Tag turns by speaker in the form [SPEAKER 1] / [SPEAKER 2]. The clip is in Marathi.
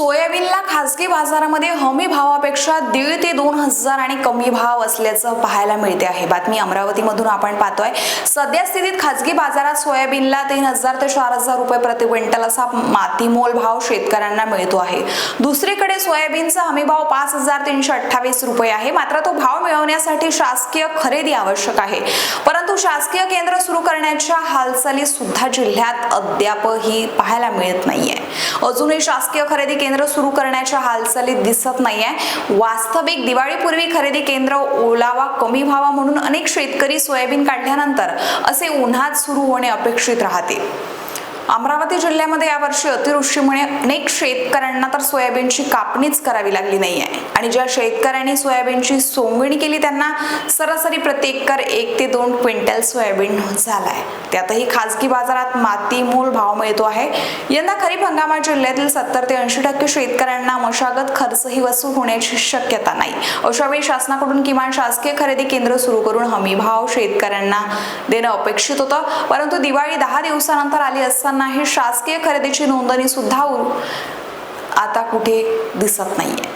[SPEAKER 1] सोयाबीनला खासगी बाजारामध्ये हमी भावापेक्षा दीड ते दोन हजार आणि कमी भाव असल्याचं पाहायला मिळते आहे. बातमी अमरावतीमधून आपण पाहतोय. सध्या स्थितीत खासगी बाजारात सोयाबीनला तीन हजार ते चार हजार रुपये प्रति क्विंटल असा मातीमोल भाव शेतकऱ्यांना मिळतो आहे. दुसरीकडे सोयाबीनचा हमी भाव पाच हजार तीनशे अठ्ठावीस रुपये आहे. मात्र तो भाव मिळवण्यासाठी शासकीय खरेदी आवश्यक आहे. परंतु शासकीय केंद्र सुरू करण्याच्या हालचाली सुद्धा जिल्ह्यात अद्यापही पाहायला मिळत नाहीये. अजूनही शासकीय खरेदी केंद्र सुरू करण्याच्या हालचाली दिसत नाहीये. वास्तविक दिवाळीपूर्वी खरेदी केंद्र ओलावा कमी व्हावा म्हणून अनेक शेतकरी सोयाबीन काढल्यानंतर असे उन्हात सुरू होणे अपेक्षित राहते. अमरावती जिल्ह्यामध्ये यावर्षी अतिवृष्टीमुळे अनेक शेतकऱ्यांना तर सोयाबीनची कापणीच करावी लागली नाही आहे आणि ज्या शेतकऱ्यांनी सोयाबीनची सोंगणी केली त्यांना सरासरी प्रत्येक कर एक ते दोन क्विंटल सोयाबीन झाला आहे त्यातही खाजगी बाजारात माती मूल भाव मिळतो आहे. यंदा खरीप हंगामात जिल्ह्यातील सत्तर ते ऐंशी टक्के शेतकऱ्यांना मशागत खर्चही वसूल होण्याची शक्यता नाही. अशा वेळी शासनाकडून किमान शासकीय खरेदी केंद्र सुरू करून हमी भाव शेतकऱ्यांना देणं अपेक्षित होतं. परंतु दिवाळी दहा दिवसानंतर आली असतानाही शासकीय खरेदीची नोंदणी सुद्धा आता कुठे दिसत नाहीये.